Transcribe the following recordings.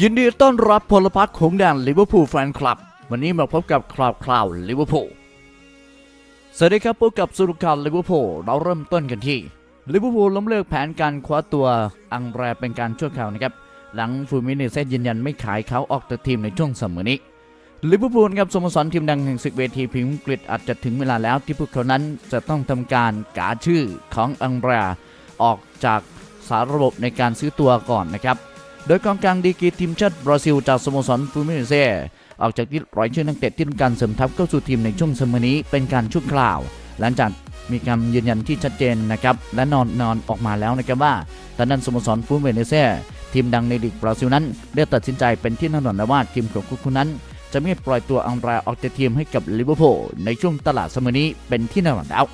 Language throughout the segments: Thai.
ยินดีต้อนรับพลพรรคของแดนลิเวอร์พูลแฟนคลับ วันนี้มาพบกับคราวคราวลิเวอร์พูลสวัสดีครับพบกับสรุปข่าวลิเวอร์พูลเราเริ่มต้นกันที่ลิเวอร์พูลล้มเลิกแผนการคว้าตัวอังแรเป็นการชั่วคราวนะครับ หลังฟูมิเนเซยืนยันไม่ขายเขาออกจากทีมในช่วงเสมอนี้ลิเวอร์พูลครับสโมสรทีมดังแห่งศึกเวทีพรีเมียร์อังกฤษอาจจะถึงเวลาแล้วที่พวกเขานั้นจะต้องทำการกาชื่อของอังแรออกจากสารระบบในการซื้อตัวก่อนนะครับ โดยกองกลางดีกีทีมชาติบราซิลจากสโมสรฟูมิเนเซ่ออกจากที่ร้อยชื่อนักเตะที่ต้องการเสริมทัพเข้าสู่ทีมในช่วงสมอนี้เป็นการชั่วคราว หลังจากมีคำยืนยันที่ชัดเจนนะครับและนอนนอนออกมาแล้วนะครับว่าตอนนั้นสโมสรฟูมิเนเซ่ทีมดังในลีกบราซิลนั้นได้ตัดสินใจเป็นที่แน่นอนแล้วว่าทีมของคุณนั้น จะไม่ปล่อยตัวอังราออกจากทีมให้กับลิเวอร์พูลในช่วงตลาดสมอนี้เป็นที่แน่นอนแล้ว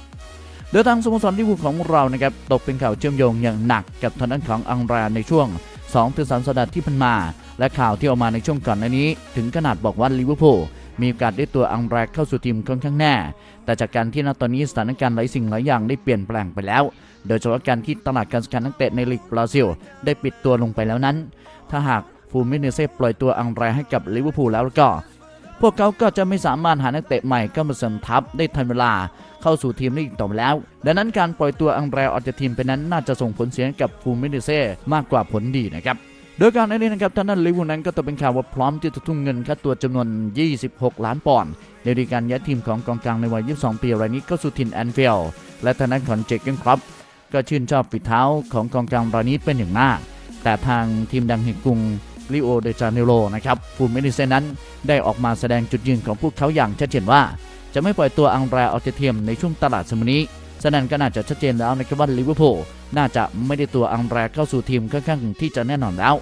โดยทางสโมสรลิเวอร์พูลของเรานะครับตกเป็นข่าวเชื่อมโยงอย่างหนักกับทางด้านของอังราในช่วง 2-3 สัปดาห์ที่ผ่านมา และข่าวที่ออกมาในช่วงก่อนหน้านี้ ถึงขนาดบอกว่าลิเวอร์พูลมีโอกาสได้ตัวอังแรกเข้าสู่ทีมค่อนข้างแน่ แต่จากการที่ณตอนนี้สถานการณ์หลายสิ่งหลายอย่างได้เปลี่ยนแปลงไปแล้ว โดยเฉพาะการที่ตลาดการซื้อขายนักเตะในลีกบราซิล ได้ปิดตัวลงไปแล้วนั้น ถ้าหากฟูมิเนเซ่ปล่อยตัวอังแรให้กับลิเวอร์พูลแล้วก็ พวกเขาก็จะไม่สามารถหานักเตะใหม่เข้ามาเสริมทัพได้ทันเวลาเข้าสู่ทีมได้อีกต่อไปแล้ว ดังนั้นการปล่อยตัวอังแรออกจากทีมไปนั้นน่าจะส่งผลเสียกับฟูมิเนเซ่มากกว่าผลดีนะครับโดยการนี้นะครับท่านนั้นลิวูนั้นก็ต้องเป็นข่าวว่าพร้อมที่จะทุ่มเงินค่าตัวจำนวน 26 ล้านปอนด์ในดีการย้ายทีมของกองกลางในวัย 22 ปีรายนี้เข้าสู่ทีมแอนฟิลด์และทางด้านของเจคเกนครับก็ชื่นชอบฝีเท้าของกองกลางรายนี้เป็นอย่างมากแต่ทางทีมดังแห่งกรุง ริโอเดจาเนโรนะครับฟูมิเนเซนั้นได้ออกมาแสดงจุดยืนของพวกเขาอย่างชัดเจนว่า จะไม่ปล่อยตัวอังแรออกจากทียมในช่วงตลาดสมอนี้ฉะนั้นก็น่าจะชัดเจนแล้วนะครับว่าลิเวอร์พูลน่าจะไม่ได้ตัวอังแรเข้าสู่ทีมค่อนข้างที่จะแน่นอนแล้ว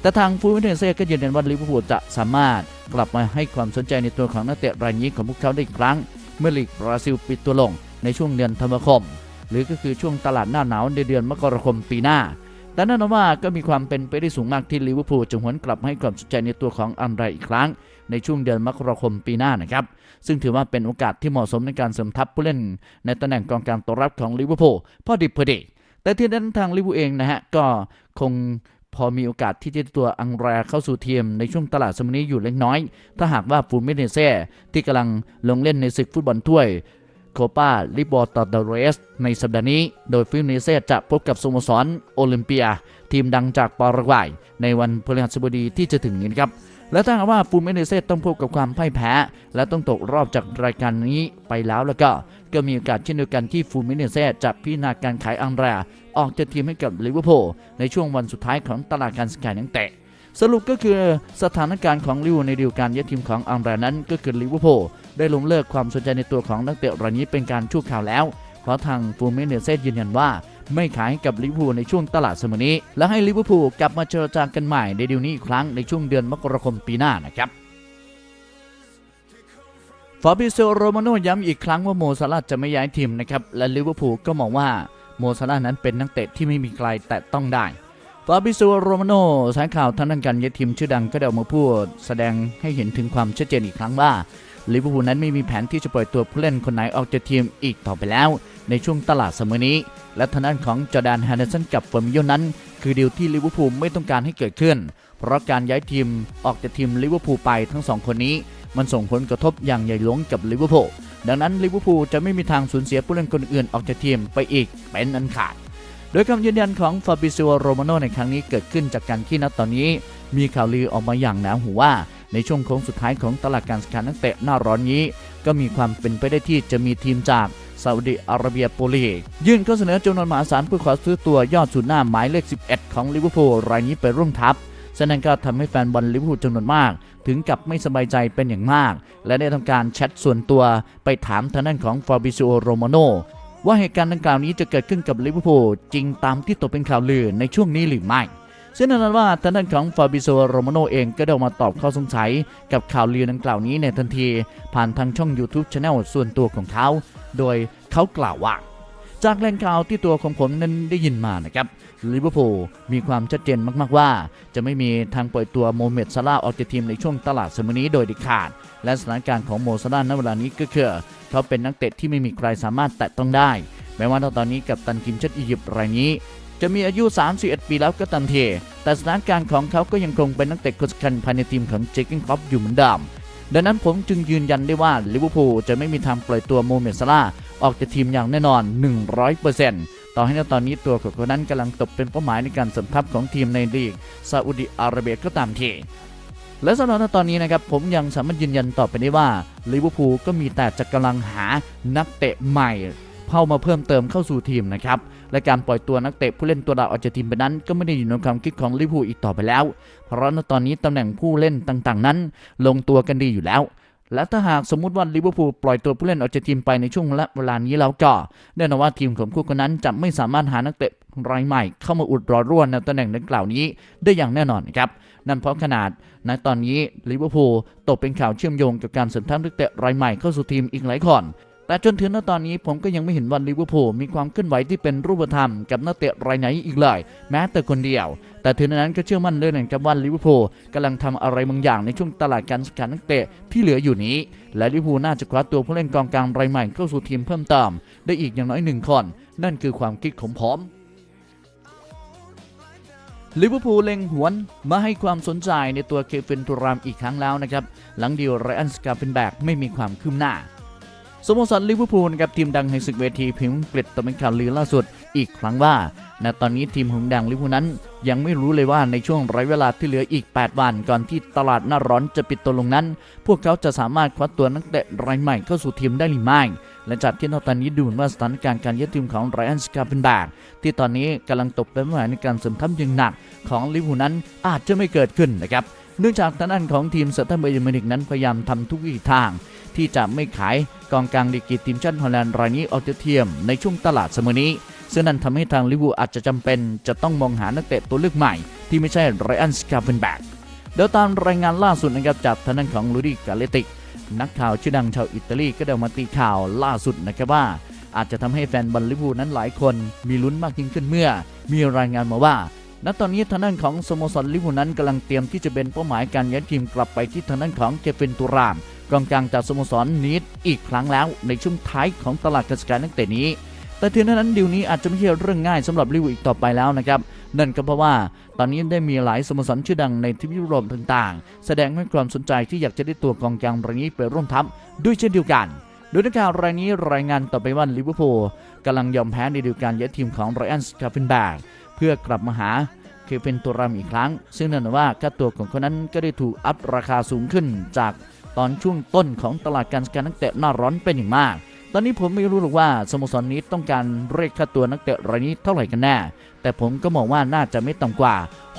แต่ทางฟูมิเนเซ่ก็ยืนยันว่าลิเวอร์พูลจะสามารถกลับมาให้ความสนใจในตัวของนักเตะรายนี้ของพวกเขาได้อีกครั้ง เมื่อลีกบราซิลปิดตัวลงในช่วงเดือนธันวาคม หรือก็คือช่วงตลาดหน้าหนาวในเดือนมกราคมปีหน้า แต่แน่นอนว่าก็มีความเป็นไปได้สูงมากที่ลิเวอร์พูลจะหวนกลับให้ความสนใจในตัวของอันไรอีกครั้ง ในช่วงเดือนมกราคมปีหน้านะครับ ซึ่งถือว่าเป็นโอกาสที่เหมาะสมในการเสริมทัพผู้เล่น ในตำแหน่งกองกลางตัวรับของลิเวอร์พูลพอดิบพอดีแต่ที่นั้นทางลิเวอร์พูลเองนะฮะก็คงพอมีโอกาสที่จะตัวอังแรเข้าสู่ทีมในช่วงตลาดสมอนี้อยู่เล็กน้อย ถ้าหากว่าฟูมิเนเซ่ที่กำลังลงเล่นในศึกฟุตบอลถ้วย โคปาลิบอร์ตาดเรส ในสัปดาห์นี้ โดยฟิลเนเซจะพบกับสโมสรโอลิมเปีย ทีมดังจากปารากวัย ในวันพฤหัสบดีที่จะถึงนี้ครับและถ้าหากว่าฟูมิเนเซต้องพบกับความพ่ายแพ้ และต้องตกรอบจากรายการนี้ไปแล้วแล้วก็ ก็มีโอกาสเช่นเดียวกันที่ฟูมิเนเซจะพิจารณาการขายอังแรออกจากทีมให้กับลิเวอร์พูลในช่วงวันสุดท้ายของตลาดการซื้อขายนักเตะ สรุปก็คือสถานการณ์ของลิวในดีลการย้ายทีมของอังแรนั้นก็คือลิเวอร์พูลได้ล้มเลิกความสนใจในตัวของนักเตะรายนี้เป็นการชั่วคราวแล้ว เพราะทางฟูมิเนเซยืนยันว่าไม่ขายให้กับลิเวอร์พูลในช่วงตลาดสมอนี้ และให้ลิเวอร์พูลกลับมาเจรจากันใหม่ในดีลนี้อีกครั้งในช่วงเดือนมกราคมปีหน้านะครับฟาบิโซโรมาโนย้ำอีกครั้งว่าโมซาลาจะไม่ย้ายทีมนะครับและลิเวอร์พูลก็มองว่าโมซาลานั้นเป็นนักเตะที่ไม่มีใครแตะต้องได้ ฟาบิโซโรมาโนสายข่าวทางด้านการย้ายทีมชื่อดังก็ได้ออกมาพูด แสดงให้เห็นถึงความชัดเจนอีกครั้งว่าลิเวอร์พูลนั้นไม่มีแผนที่จะปล่อยตัวผู้เล่นคนไหนออกจากทีมอีกต่อไปแล้ว ในช่วงตลาดเสมอนี้ และทางด้านของจอร์แดนแฮนเดอร์สันกับเฟอร์มิโยนั้น คือดีลที่ลิเวอร์พูลไม่ต้องการให้เกิดขึ้น เพราะการย้ายทีมออกจากทีมลิเวอร์พูลไปทั้งสองคนนี้ มันส่งผลกระทบอย่างใหญ่หลวงกับลิเวอร์พูลดังนั้นลิเวอร์พูลจะไม่มีทางสูญเสียผู้เล่นคนอื่นออกจากทีมไปอีกเป็นอันขาด โดยคำยืนยันของฟาบิซิโอโรมาโนในครั้งนี้เกิดขึ้นจากการที่ณตอนนี้ มีข่าวลือออกมาอย่างหนาหูว่า ในช่วงโค้งสุดท้ายของตลาดการซื้อนักเตะหน้าร้อนนี้ ก็มีความเป็นไปได้ที่จะมีทีมจากซาอุดิอาระเบียโปลียื่นข้อเสนอจำนวนมหาศาลเพื่อขอซื้อตัวยอดสุดหน้าหมายเลข 11 ของลิเวอร์พูลรายนี้ไปร่วมทัพฉะนั้นก็ทำให้แฟนบอลลิเวอร์พูลจำนวนมาก ถึงกับไม่สบายใจเป็นอย่างมาก และได้ทำการแชทส่วนตัวไปถามทางด้านของฟาบิซิโอโรมาโน ว่าเหตุการณ์ดังกล่าวนี้จะเกิดขึ้นกับลิเวอร์พูลจริงตามที่ตกเป็นข่าวลือในช่วงนี้หรือไม่ซึ่งนั้นว่าทางด้านของฟาบิโซโรมาโนเองก็ได้ออกมาตอบข้อสงสัยกับข่าวลือดังกล่าวนี้ในทันที ผ่านทางช่อง YouTube Channel ส่วนตัวของเขา โดยเขากล่าวว่า จากแหล่งข่าวที่ตัวของผมนั้นได้ยินมานะครับลิเวอร์พูลมีความชัดเจนมากๆว่า จะไม่มีทางปล่อยตัวโมเมดซาลาออกจากทีมในช่วงตลาดสมอนี้โดยเด็ดขาด และสถานการณ์ของโมซาลาห์ณเวลานี้ก็คือ เขาเป็นนักเตะที่ไม่มีใครสามารถแตะต้องได้ แม้ว่าตอนนี้กับตันทีมชาติอียิปต์รายนี้จะมีอายุ 31 ปีแล้วก็ตามทีแต่สถานการณ์ของเขาก็ยังคงเป็นนักเตะคนสำคัญภายในทีมของเจคกินครอปอยู่เหมือนเดิม ดังนั้นผมจึงยืนยันได้ว่าลิเวอร์พูลจะไม่มีทางปล่อยตัวโมเมดซาลาออกจากทีมอย่างแน่นอน 100%ต่อให้ในตอนนี้ตัวของเขานั้นกำลังตกเป็นเป้าหมายในการสัมทับของทีมในลีกซาอุดิอาระเบียก็ตามทีและสำหรับตอนนี้นะครับผมยังสามารถยืนยันต่อไปได้ว่าลิเวอร์พูลก็มีแต่จะกำลังหานักเตะใหม่ เข้ามาเพิ่มเติมเข้าสู่ทีมนะครับและการปล่อยตัวนักเตะผู้เล่นตัวดาวออกจากทีมไปนั้น ก็ไม่ได้อยู่ในความคิดของลิเวอร์พูลอีกต่อไปแล้ว เพราะณตอนนี้ตำแหน่งผู้เล่นต่างๆ นั้น ลงตัวกันดีอยู่แล้วและถ้าหากสมมุติว่าลิเวอร์พูลปล่อยตัวผู้เล่นออกจากทีมไปในช่วงและเวลานี้แล้วก็แน่นอนว่าทีมของคู่คนนั้นจะไม่สามารถหานักเตะรายใหม่เข้ามาอุดรอร่วนในตำแหน่งดังกล่าวนี้ได้อย่างแน่นอนครับ นั่นเพราะขนาดณตอนนี้ลิเวอร์พูลตกเป็นข่าวเชื่อมโยงกับการเสริมทัพนักเตะรายใหม่เข้าสู่ทีมอีกหลายคน แต่จนถึงณตอนนี้ผมก็ยังไม่เห็นว่าลิเวอร์พูลมีความเคลื่อนไหวที่เป็นรูปธรรมกับนักเตะรายไหนอีกเลย แม้แต่คนเดียว แต่ถึงนั้นก็เชื่อมั่นเลยนะครับว่าลิเวอร์พูลกำลังทำอะไรบางอย่างในช่วงตลาดการซื้อขายนักเตะที่เหลืออยู่นี้ และลิเวอร์พูลน่าจะคว้าตัวผู้เล่นกองกลางรายใหม่เข้าสู่ทีมเพิ่มเติมได้อีกอย่างน้อยหนึ่งคนนั่นคือความคิดของผมลิเวอร์พูลเล็งหวนมาให้ความสนใจในตัวเคฟินตูรามอีกครั้งแล้วนะครับ หลังเดีลไรอันสกาเป็นแบกไม่มีความคืบหน้า สโมสรลิเวอร์พูลนะครับทีมดังในศึกเวทีพิมพ์อังกฤษตอเป็นข่าวลือล่าสุดอีกครั้งว่าณตอนนี้ทีมหงส์แดงลิเวอร์พูลนั้น ยังไม่รู้เลยว่าในช่วงไร้เวลาที่เหลืออีก 8 วัน ก่อนที่ตลาดหน้าร้อนจะปิดตัวลงนั้น พวกเขาจะสามารถคว้าตัวนักเตะรายใหม่เข้าสู่ทีมได้หรือไม่และจากที่ณตอนนี้ดูเหมือนว่าสถานการณ์การยึดทีมของไรอันสกาเป็นแบกที่ตอนนี้กำลังตกเป็นเป้าหมาในการเสริมทัพอย่างหนักของลิเวอร์พูลนั้นอาจจะไม่เกิดขึ้นนะครับ เนื่องจากทางด้านของทีมเซอร์ตันเบย์มินิกนั้นพยายามทำทุกวิถีทางที่จะไม่ขายกองกลางดีกีทีมชาติฮอลแลนด์รายนี้ออกจากทียมในช่วงตลาดเสมอนี้ ซึ่งนั่นทำให้ทางลิเวอร์พูลอาจจะจำเป็นจะต้องมองหานักเตะตัวเลือกใหม่ ที่ไม่ใช่ไรอันสกาเฟนแบกเดี๋ยวตามรายงานล่าสุดนะครับจากทางด้านของลูดี้กาเลติก นักข่าวชื่อดังชาวอิตาลีก็ได้มาตีข่าวล่าสุดนะครับว่า อาจจะทำให้แฟนบอลลิเวอร์พูลนั้นหลายคนมีลุ้นมากยิ่งขึ้นเมื่อ มีรายงานมาว่า ณตอนนี้ทางด้านของสโมสรลิเวอร์พูลนั้นกำลังเตรียมที่จะเป็นเป้าหมายการย้ายทีมกลับไปที่ทางด้านของเกเฟนตูรามกองกลางจากสโมสรนีดอีกครั้งแล้วในช่วงท้ายของตลาดการซื้อขายนักเตะนี้ แต่ถึงนั้นดีลนี้อาจจะไม่ใช่เรื่องง่ายสำหรับลิเวอร์พูลอีกต่อไปแล้วนะครับนั่นก็เพราะว่าตอนนี้ได้มีหลายสโมสรชื่อดังในทวีปยุโรปต่างๆ แสดงให้ความสนใจที่อยากจะได้ตัวกองกลางรายนี้ไปร่วมทัพด้วยเช่นเดียวกันโดยนักข่าวรายนี้รายงานต่อไปว่าลิเวอร์พูลกำลังยอมแพ้ในดีลการย้ายทีมของไรอันสคาฟินแบก เพื่อกลับมาหาเคเป็นตัวรามอีกครั้ง ซึ่งนั่นว่าค่าตัวของคนนั้นก็ได้ถูกอัพราคาสูงขึ้น จากตอนช่วงต้นของตลาดการซื้อขายนักเตะหน้าร้อนเป็นอย่างมาก ตอนนี้ผมไม่รู้หรอกว่าสโมสรนี้ต้องการเรียกค่าตัวนักเตะรายนี้เท่าไหร่กันแน่ แต่ผมก็มองว่าน่าจะไม่ต่ำกว่า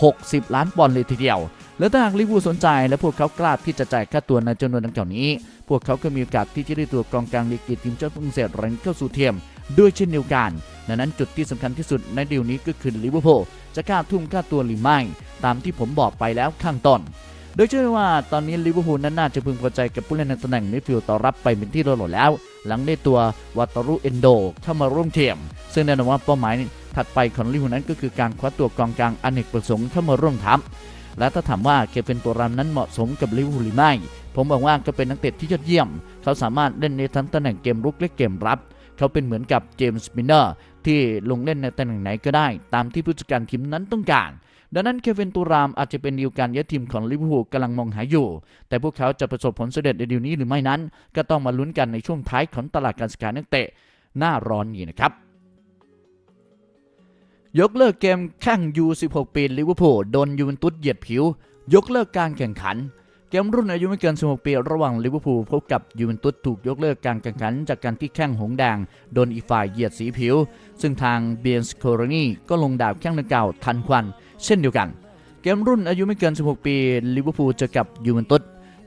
60 ล้านปอนด์เลยทีเดียว และถ้าหากลิเวอร์พูลสนใจและพวกเขากล้าที่จะจ่ายค่าตัวในจำนวนดังกล่าวนี้ พวกเขาก็มีโอกาสที่จะได้ตัวกองกลางลีกทีมชาติฝรั่งเศสรายนี้เข้าสู่ทียม ด้วยเช่นเดียวกัน ดังนั้นจุดที่สำคัญที่สุดในดีลนี้ก็คือลิเวอร์พูลจะกล้าทุ่มค่าตัวหรือไม่ ตามที่ผมบอกไปแล้วข้างต้น โดยเชื่อว่าตอนนี้ลิเวอร์พูลนั้นน่าจะพึงพอใจกับผู้เล่นในตำแหน่งมิดฟิลด์ต่อรับไปเป็นที่เรียบร้อยแล้ว หลังได้ตัววาตารุเอนโดเข้ามาร่วมทีมซึ่งแน่นอนว่าเป้าหมายถัดไปของลิเวอร์พูลนั้นก็คือการคว้าตัวกองกลางอเนกประสงค์เข้ามาร่วมทัพและถ้าถามว่าเคเป็นตัวรามนั้นเหมาะสมกับลิเวอร์พูลหรือไม่ ผมบอกว่าก็เป็นนักเตะที่ยอดเยี่ยม เขาสามารถเล่นในทั้งตำแหน่งเกมรุกและเกมรับ เขาเป็นเหมือนกับเจมส์มินเนอร์ที่ลงเล่นในตำแหน่งไหนก็ได้ ตามที่ผู้จัดการทีมนั้นต้องการ ดังนั้นเควินตูรามอาจจะเป็นดีลการย้ายทีมของลิเวอร์พูลกำลังมองหาอยู่ แต่พวกเขาจะประสบผลสำเร็จในดีลนี้หรือไม่นั้น ก็ต้องมาลุ้นกันในช่วงท้ายของตลาดการซื้อขานักเตะหน้าร้อนนี้นะครับยกเลิกเกมแข่งยู16 ปีลิเวอร์พูลโดนยูเวนตุสเหยียดผิว ยกเลิกการแข่งขัน เกมรุ่นอายุไม่เกิน 16 ปีระหว่างลิเวอร์พูลพบกับยูเวนตุสถูกยกเลิกการแข่งขัน จากการที่แข้งหงแดงโดนอีกฝ่ายเหยียดสีผิว ซึ่งทางเบียนสโครนีก็ลงดาบแข้งดังกล่าวทันควัน เช่นเดียวกัน เกมรุ่นอายุไม่เกิน 16 ปีลิเวอร์พูลเจอกับยูเวนตุส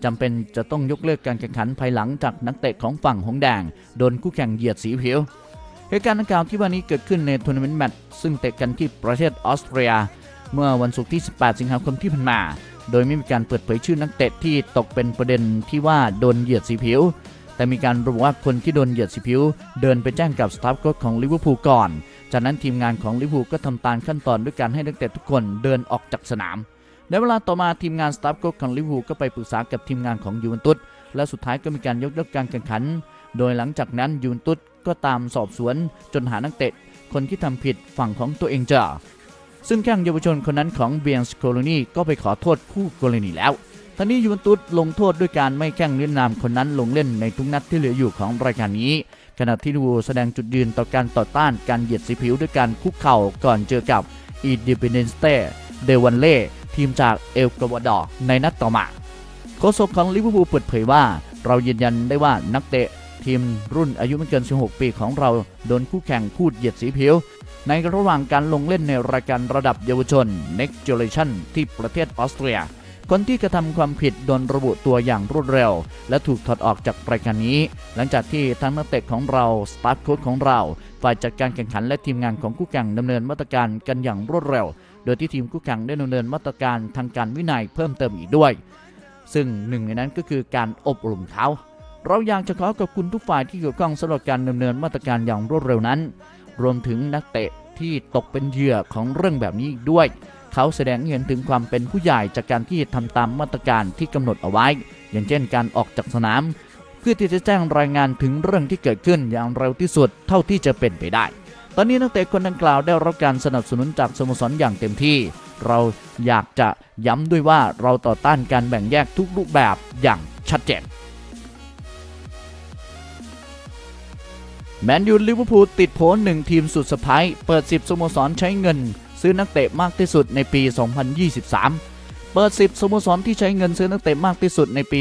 จำเป็นจะต้องยกเลิกการแข่งขันภายหลังจากนักเตะของฝั่งหงแดงโดนคู่แข่งเหยียดสีผิวเหตุการณ์ดังกล่าวที่ว่านี้เกิดขึ้นในทัวร์นาเมนต์แมตช์ซึ่งเตะกันที่ประเทศออสเตรีย เมื่อวันศุกร์ที่ 18 สิงหาคมที่ผ่านมา โดยไม่มีการเปิดเผยชื่อนักเตะที่ตกเป็นประเด็นที่ว่าโดนเหยียดสีผิว แต่มีการระบุว่าคนที่โดนเหยียดสีผิว เดินไปแจ้งกับสตาฟโค้ชของลิเวอร์พูลก่อน จากนั้นทีมงานของลิเวอร์พูลก็ทำตามขั้นตอนด้วยการให้นักเตะทุกคนเดินออกจากสนามในเวลาต่อมาทีมงานสตาฟโค้ชของลิเวอร์พูลก็ไปปรึกษากับทีมงานของยูเวนตุสและสุดท้ายก็มีการยกเลิกการแข่งขัน โดยหลังจากนั้นยูเวนตุสก็ตามสอบสวนจนหานักเตะคนที่ทำผิดฝั่งของตัวเองเจอ ซึ่งแข้งเยาวชนคนนั้นของเบียนสโคโลนีก็ไปขอโทษคู่กรณีแล้วทั้งนี้ยูเวนตุสลงโทษด้วยการไม่แข้งเลียนนามคนนั้นลงเล่นในทุกนัดที่เหลืออยู่ของรายการนี้ ขณะที่ดูแสดงจุดยืนต่อการต่อต้านการเหยียดสีผิวด้วยการคุกเข่าก่อนเจอกับอีดิเปเนสเตเดวันเล่ทีมจากเอลกวาดอร์ในนัดต่อมาโฆษกของลิเวอร์พูลเปิดเผยว่า เรายืนยันได้ว่านักเตะทีมรุ่นอายุไม่เกิน 16 ปีของเราโดนคู่แข่งพูดเหยียดสีผิว ในระหว่างการลงเล่นในรายการระดับเยาวชน Next Generation ที่ประเทศออสเตรีย คนที่กระทำความผิดโดนระบุตัวอย่างรวดเร็ว และถูกถอดออกจากรายการนี้ หลังจากที่ทั้งนักเตะของเราสตาฟโค้ชของเรา ฝ่ายจัดการแข่งขันและทีมงานของคู่แข่งดำเนินมาตรการกันอย่างรวดเร็ว โดยที่ทีมคู่แข่งได้ดำเนินมาตรการทางการวินัยเพิ่มเติมอีกด้วย ซึ่งหนึ่งในนั้นก็คือการอบรมเขาเราอยากจะขอขอบคุณทุกฝ่ายที่เกี่ยวข้องสำหรับการดำเนินมาตรการอย่างรวดเร็วนั้น รวมถึงนักเตะที่ตกเป็นเหยื่อของเรื่องแบบนี้อีกด้วย เขาแสดงเห็นถึงความเป็นผู้ใหญ่จากการที่ทำตามมาตรการที่กำหนดเอาไว้ อย่างเช่นการออกจากสนาม เพื่อที่จะแจ้งรายงานถึงเรื่องที่เกิดขึ้นอย่างเร็วที่สุดเท่าที่จะเป็นไปได้ ตอนนี้นักเตะคนดังกล่าวได้รับการสนับสนุนจากสโมสรอย่างเต็มที่ เราอยากจะย้ำด้วยว่าเราต่อต้านการแบ่งแยกทุกรูปแบบอย่างชัดเจน แมนยูลิเวอร์พูลติดโผหนึ่งทีมสุดสะพายเปิด 10 สโมสรใช้เงิน ซื้อนักเตะมากที่สุดในปี 2023 เปิด 10 สโมสรที่ใช้เงินซื้อนักเตะมากที่สุดในปี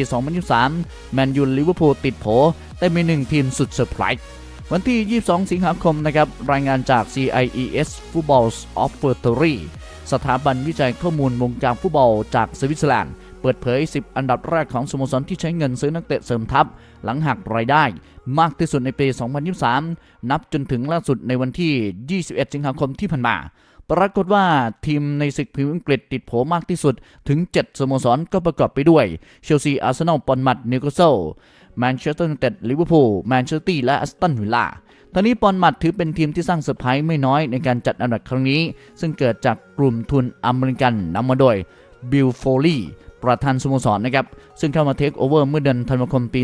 2023 แมนยูลิเวอร์พูลติดโผแต่มีหนึ่งทีมสุดเซอร์ไพรส์วันที่ 22 สิงหาคมนะครับรายงานจาก CIES Football Observatory สถาบันวิจัยข้อมูลวงการฟุตบอลจากสวิตเซอร์แลนด์ เปิดเผย 10 อันดับแรกของสโมสรที่ใช้เงินซื้อนักเตะเสริมทัพ หลังหักรายได้ มากที่สุดในปี 2023 นับจนถึงล่าสุดในวันที่ 21 สิงหาคมที่ผ่านมาปรากฏว่าทีมในศึกพรีเมียร์อังกฤษติดโผมากที่สุดถึง 7 สโมสรก็ประกอบไปด้วย เชลซี อาร์เซนอล ปอนมัดนิวคาสเซิลแมนเชสเตอร์ยูไนเต็ด ลิเวอร์พูล แมนเชสเตอร์ตี้และแอสตันวิลล่าทางนี้ปอนมัดถือเป็นทีมที่สร้างเซอร์ไพรส์ไม่น้อยในการจัดอันดับครั้งนี้ ซึ่งเกิดจากกลุ่มทุนอเมริกันนำมาโดยบิลโฟลี ประธานสโมสรนนะครับ ซึ่งเข้ามาเทคโอเวอร์เมื่อเดือนธันวาคมปี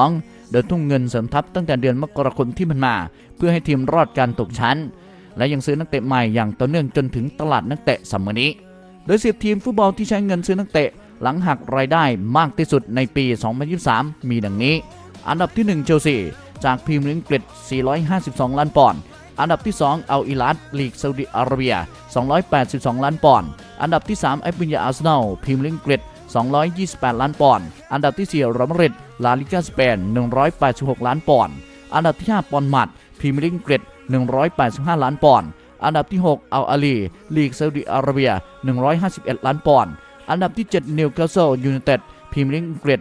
2022 โดยทุ่มเงินเสริมทัพตั้งแต่เดือนมกราคมที่ผ่านมา เพื่อให้ทีมรอดการตกชั้น และยังซื้อนักเตะใหม่อย่างต่อเนื่องจนถึงตลาดนักเตะสัมมนี้ โดย10ทีมฟุตบอลที่ใช้เงินซื้อนักเตะหลังหักรายได้มากที่สุดในปี 2023 มีดังนี้ อันดับที่ 1 เชลซีจากพรีเมียร์อังกฤษ 452 ล้านปอนด์ อันดับที่2อัลอิลัดลีกซาอุดิอาระเบีย 282 ล้านปอนด์ อันดับที่3เอฟบินยาอาร์เซนอลพรีเมียร์อังกฤษ 228 ล้านปอนด์ อันดับที่ 4 รอมาริด ลาลิกาสเปน 186 ล้านปอนด์ อันดับที่ 5 ปอนมัดพรีเมียร์อังกฤษ185 ล้านปอนด์ อันดับที่ 6 อัลอาลี ลีกซาอุดิอาระเบีย 151 ล้านปอนด์ อันดับที่ 7 นิวคาสเซิลยูไนเต็ดพรีเมียร์อังกฤษ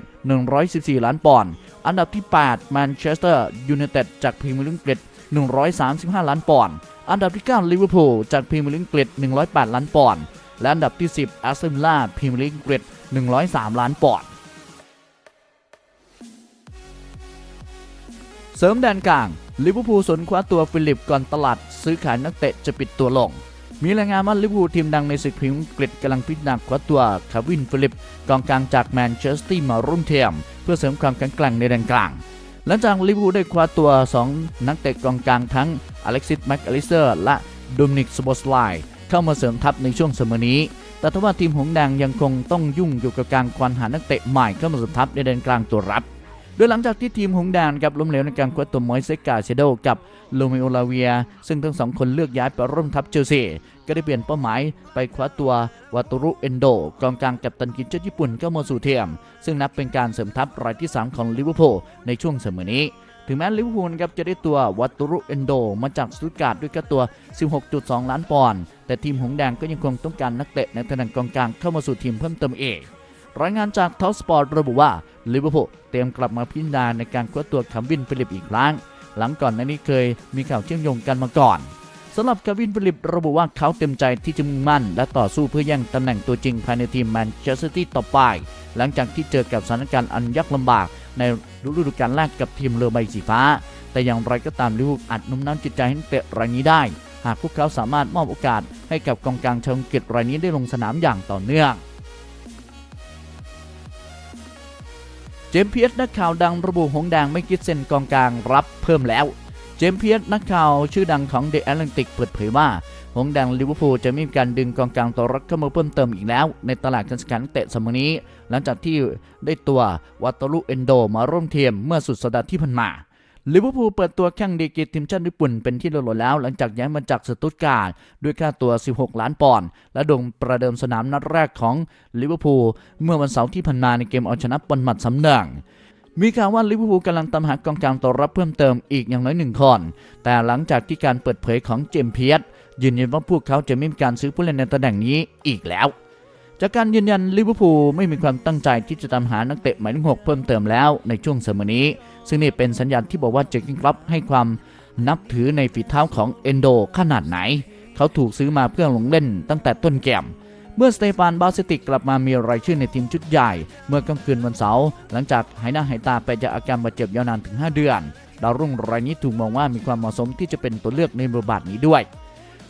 114 ล้านปอนด์ อันดับที่ 8 แมนเชสเตอร์ยูไนเต็ดจากพรีเมียร์อังกฤษ135 ล้านปอนด์ อันดับที่ 9 ลิเวอร์พูลจากพรีเมียร์อังกฤษ108 ล้านปอนด์ และอันดับที่ 10แอสตันวิลล่าพรีเมียร์อังกฤษ103 ล้านปอนด์เสริมแดนกลางลิเวอร์พูลสนคว้าตัวฟิลิปก่อนตลาดซื้อขายนักเตะจะปิดตัวลง มีรายงานว่าลิเวอร์พูลทีมดังในศึกพรีเมียร์อังกฤษกำลังพิจารณาคว้าตัวคาวินฟิลิปกองกลางจากแมนเชสเตอร์มาร่วมทียม เพื่อเสริมความแข็งแกร่งในแดนกลางหลังจากลิเวอร์พูลได้คว้าตัว 2 นักเตะกองกลางทั้งอเล็กซิสแม็กอลิเตอร์และโดมินิกสโบสไล เข้ามาเสริมทัพในช่วงเสมอนี้ แต่ทว่าทีมหงส์แดงยังคงต้องยุ่งอยู่กับการควานหานักเตะใหม่เข้ามาเสริมทัพในแดนกลางตัวรับ โดยหลังจากที่ทีมหงส์แดงกับล้มเหลวในการคว้าตัวมอยเซกาเชโดกับโลเมโอลาเวีย ซึ่งทั้งสองคนเลือกย้ายไปร่วมทัพเชลซีก็ได้เปลี่ยนเป้าหมายไปคว้าตัววาตุรุเอนโดกองกลางกัปตันทีมชาติญี่ปุ่นเข้ามาสู่ทียม ซึ่งนับเป็นการเสริมทัพรายที่ 3 ของลิเวอร์พูลในช่วงเสมอนี้ ถึงแม้ลิเวอร์พูลครับจะได้ตัววัตุรุเอนโดมาจากสตุตการ์ดด้วยค่าตัว 16.2 ล้านปอนด์แต่ทีมหงสแดงก็ยังคงต้องการนักเตะในตำแหน่งกองกลางเข้ามาสู่ทีมเพิ่มเติมเองรายงานจากทอสปอร์ตระบุว่าลิเวอร์พูลเตรียมกลับมาพิจารณาในการคว้าตัวคาวินฟิลิปอีกครั้ง หลังก่อนหน้านี้เคยมีข่าวเชื่อมโยงกันมาก่อนสำหรับคาวินฟิลิประบุว่าเขาเต็มใจที่จะมุ่งมั่น และต่อสู้เพื่อแย่งตำแหน่งตัวจริงภายในทีมแมนเชสเตอร์ซิตี้ต่อไป หลังจากที่เจอกับสถานการณ์อันยากลำบาก ในฤดูกาลแรกกับทีมเรือใบสีฟ้า แต่อย่างไรก็ตามลิเวอร์พูลอาจโน้มน้ำจิตใจให้เตะรายนี้ได้ หากพวกเขาสามารถมอบโอกาสให้กับกองกลางชาวอังกฤษรายนี้ได้ลงสนามอย่างต่อเนื่องเจมส์เพียสนักข่าวดังระบุหงแดงไม่คิดเซ็นกองกลางรับเพิ่มแล้ว จมเพียสนักข่าวชื่อดังของเดอะแอตแลนติกเปิดเผยว่าหงแดงลิเวอร์พูลจะไม่มีการดึงกองกลางตัวรับเข้ามาเพิ่มเติมอีกแล้ว ในตลาดการซื้อขายนักเตะสมัยนี้ หลังจากที่ได้ตัววัตารุเอนโดมาร่วมทีมเมื่อสุดสัปดาห์ที่ผ่านมาลิเวอร์พูลเปิดตัวแข้งดีกีทีมชาติญี่ปุ่นเป็นที่เรียบร้อยแล้ว หลังจากย้ายมาจากสตุตการ์ดด้วยค่าตัว 16 ล้านปอนด์และดงประเดิมสนามนัดแรกของลิเวอร์พูลเมื่อวันเสาร์ที่ผ่านมาในเกมเอาชนะบอลหมัดสำเนือง มีข่าวว่าลิเวอร์พูลกำลังตามหากองกลางตัวรับเพิ่มเติมอีกอย่างน้อยหนึ่งคน แต่หลังจากที่การเปิดเผยของเจมเพียสยืนยันว่าพวกเขาจะไม่มีการซื้อผู้เล่นในตำแหน่งนี้อีกแล้ว จากการยืนยันลิเวอร์พูลไม่มีความตั้งใจที่จะตามหานักเตะหมายเลขหกเพิ่มเติมแล้วในช่วงเสมอนี้ ซึ่งนี่เป็นสัญญาณที่บอกว่าเจคกินคลับให้ความนับถือในฝีเท้าของเอนโดขนาดไหน เขาถูกซื้อมาเพื่อลงเล่นตั้งแต่ต้นเกม เมื่อสเตฟานบาสติกกลับมามีรายชื่อในทีมชุดใหญ่ เมื่อกลางคืนวันเสาร์หลังจากหายหน้าหายตาไปจากอาการบาดเจ็บยาวนานถึง 5 เดือน ดาวรุ่งรายนี้ถูกมองว่ามีความเหมาะสมที่จะเป็นตัวเลือกในบทบาทนี้ด้วย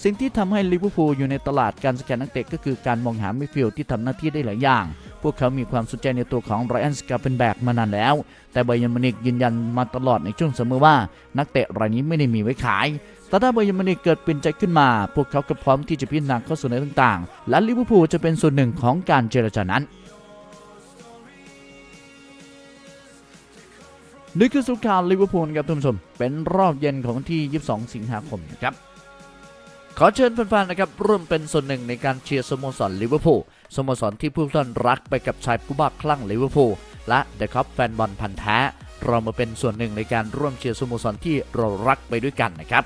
สิ่งที่ทำให้ลิเวอร์พูลอยู่ในตลาดการสแกนนักเตะก็คือการมองหามิดฟิลด์ที่ทำหน้าที่ได้หลายอย่างพวกเขามีความสนใจในตัวของไรอันสกาเป็นแบกมานานแล้ว แต่ไบยันมิวนิกยืนยันมาตลอดในช่วงเสมอว่า นักเตะรายนี้ไม่ได้มีไว้ขาย แต่ถ้าไบยันมิวนิกเกิดเป็นใจขึ้นมา พวกเขาก็พร้อมที่จะพิจารณาข้อเสนอต่างๆ และลิเวอร์พูลจะเป็นส่วนหนึ่งของการเจรจานั้นนี่คือสุขาวลิเวอร์พูลครับท่านผู้ชม เป็นรอบเย็นของที่ 22 สิงหาคมนะครับ ขอเชิญแฟนๆนะครับร่วมเป็นส่วนหนึ่งในการเชียร์สโมสรลิเวอร์พูลสโมสรที่ผู้ท่านรักไปกับชายผู้บ้าคลั่งลิเวอร์พูลและเดอะคัพแฟนบอลพันธ์แท้ เรามาเป็นส่วนหนึ่งในการร่วมเชียร์สโมสรที่เรารักไปด้วยกันนะครับ